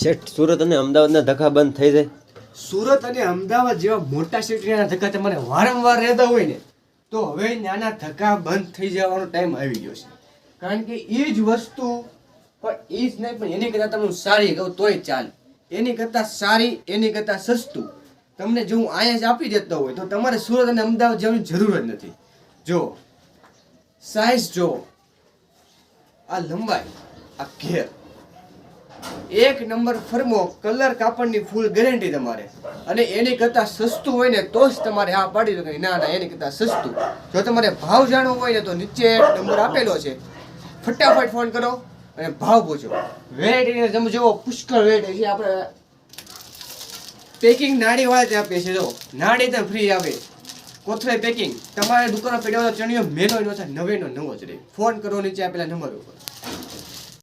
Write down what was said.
શેઠ, સુરત અને અમદાવાદના ધક્કા બંધ થઈ જાય. સુરત અને અમદાવાદ જેવા મોટા સિટીના ધક્કા તમારે વારંવાર રહેતા હોય ને, તો હવે નાના ધક્કા બંધ થઈ જવાનો ટાઈમ આવી ગયો છે. કારણ કે એ જ વસ્તુ, પણ એ જ નહીં, પણ એની કરતાં તમને સારી કહું તોય ચાલે. એની કરતાં સારી, એની કરતાં સસ્તું. તમને જો હું અહીંયા જ આપી દેતો હોય, તો તમારે સુરત અને અમદાવાદ જવાની જરૂર જ નથી. જો સાઈઝ જો, આ લંબાઈ, આ ઘેર એક નંબર ફરમો કલર કાપડની ફૂલ ગેરંટી તમારે. અને એની કરતાં સસ્તું હોય ને તો જ તમારે હા પાડી દો ના ના, એની કરતાં સસ્તું. જો તમારે ભાવ જાણવો હોય ને તો નીચે નંબર આપેલો છે. ફટાફટ ફોન કરો અને ભાવ પૂછો. વેરાયટી તમે જુઓ, પુષ્કળ વેરાયટી છે. આપણે પેકિંગ નાડી વાળા ત્યાં આપીએ છીએ જો નાડી ત્યાં ફ્રી આવે. કોથળે પેકિંગ તમારે દુકાનો પડ્યો ચણિયો મેનો નો છે નવે નવો જ રહે ફોન કરો નીચે આપેલા નંબર ઉપર.